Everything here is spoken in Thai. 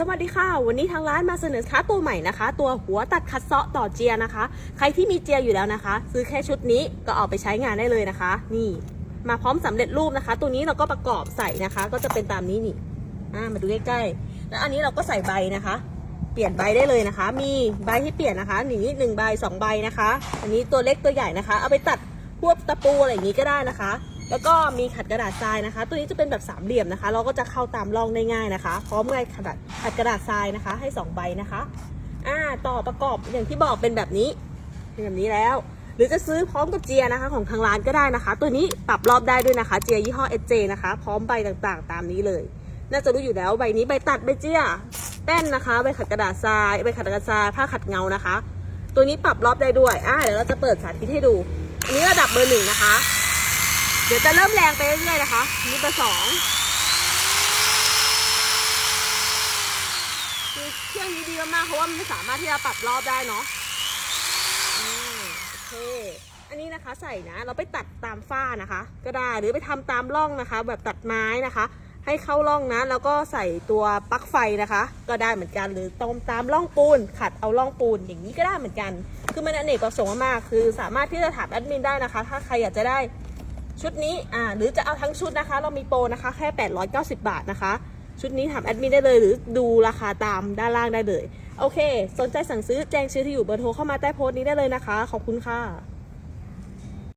สวัสดีค่ะ วันนี้ทางร้านมาเสนอค้าตัวใหม่นะคะ ตัวหัวตัดคัดเซาะต่อเจียนะคะ ใครที่มีเจียอยู่แล้วนะคะ ซื้อแค่ชุดนี้ก็เอาไปใช้งานได้เลยนะคะ นี่ มาพร้อมสำเร็จรูปนะคะ ตัวนี้เราก็ประกอบใส่นะคะ ก็จะเป็นตามนี้นี่อ่ามาดูใกล้ๆแล้วอันนี้เราก็ใส่ใบนะคะ เปลี่ยนใบได้เลยนะคะ มีใบให้เปลี่ยนนะคะหนึ่งหนึ่งใบสองใบนะคะ อันนี้ตัวเล็กตัวใหญ่นะคะ เอาไปตัดพวกตะปูอะไรอย่างนี้ก็ได้นะคะ แล้วก็มีขัดกระดาษทรายนะคะ ตัวนี้จะเป็นแบบสามเหลี่ยมนะคะ เราก็จะเข้าตามร่องได้ง่ายนะคะ พร้อมกับขัดขัดกระดาษทรายนะคะ ให้สองใบนะคะอ่าต่อประกอบอย่างที่บอกเป็นแบบนี้เป็นแบบนี้แล้ว หรือจะซื้อพร้อมกับเจียนะคะ ของทางร้านก็ได้นะคะ ตัวนี้ปรับรอบได้ด้วยนะคะเจียยี่ห้อ SJ นะคะ พร้อมใบต่างๆ ตามนี้เลย น่าจะรู้อยู่แล้วใบนี้ใบตัดใบเจียแป้นนะคะใบขัดกระดาษทรายใบขัดกระดาษทรายผ้าขัดเงานะคะ ตัวนี้ปรับรอบได้ด้วยอ่าเดี๋ยวเราจะเปิดสาธิตให้ดูอันนี้ระดับเบอร์หนึ่งนะคะ เดี๋ยวจะเริ่มแรงไปเรื่อยๆนะคะนี่เบอร์สองคือเครื่องนี้ดีมากๆเพราะว่ามันสามารถที่จะปรับรอบได้เนาะอืมโอเค อันนี้นะคะใส่นะเราไปตัดตามฝ้านะคะ ก็ได้หรือไปทำตามร่องนะคะ แบบตัดไม้นะคะ ให้เข้าร่องนะ แล้วก็ใส่ตัวปลั๊กไฟนะคะ ก็ได้เหมือนกันหรือตรงตามร่องปูน ขัดเอาร่องปูนอย่างนี้ก็ได้เหมือนกัน คือมันอเนกประสงค์มากคือสามารถที่จะถามแอดมินได้นะคะ ถ้าใครอยากจะได้ ชุดนี้อ่าหรือจะเอาทั้งชุดนะคะ เรามีโปรนะคะแค่ 890 บาทนะคะ ชุดนี้ถามแอดมินได้เลยหรือดูราคาตามด้านล่างได้เลย โอเค สนใจสั่งซื้อแจ้งชื่อที่อยู่เบอร์โทรเข้ามาใต้โพสต์นี้ได้เลยนะคะ ขอบคุณค่ะ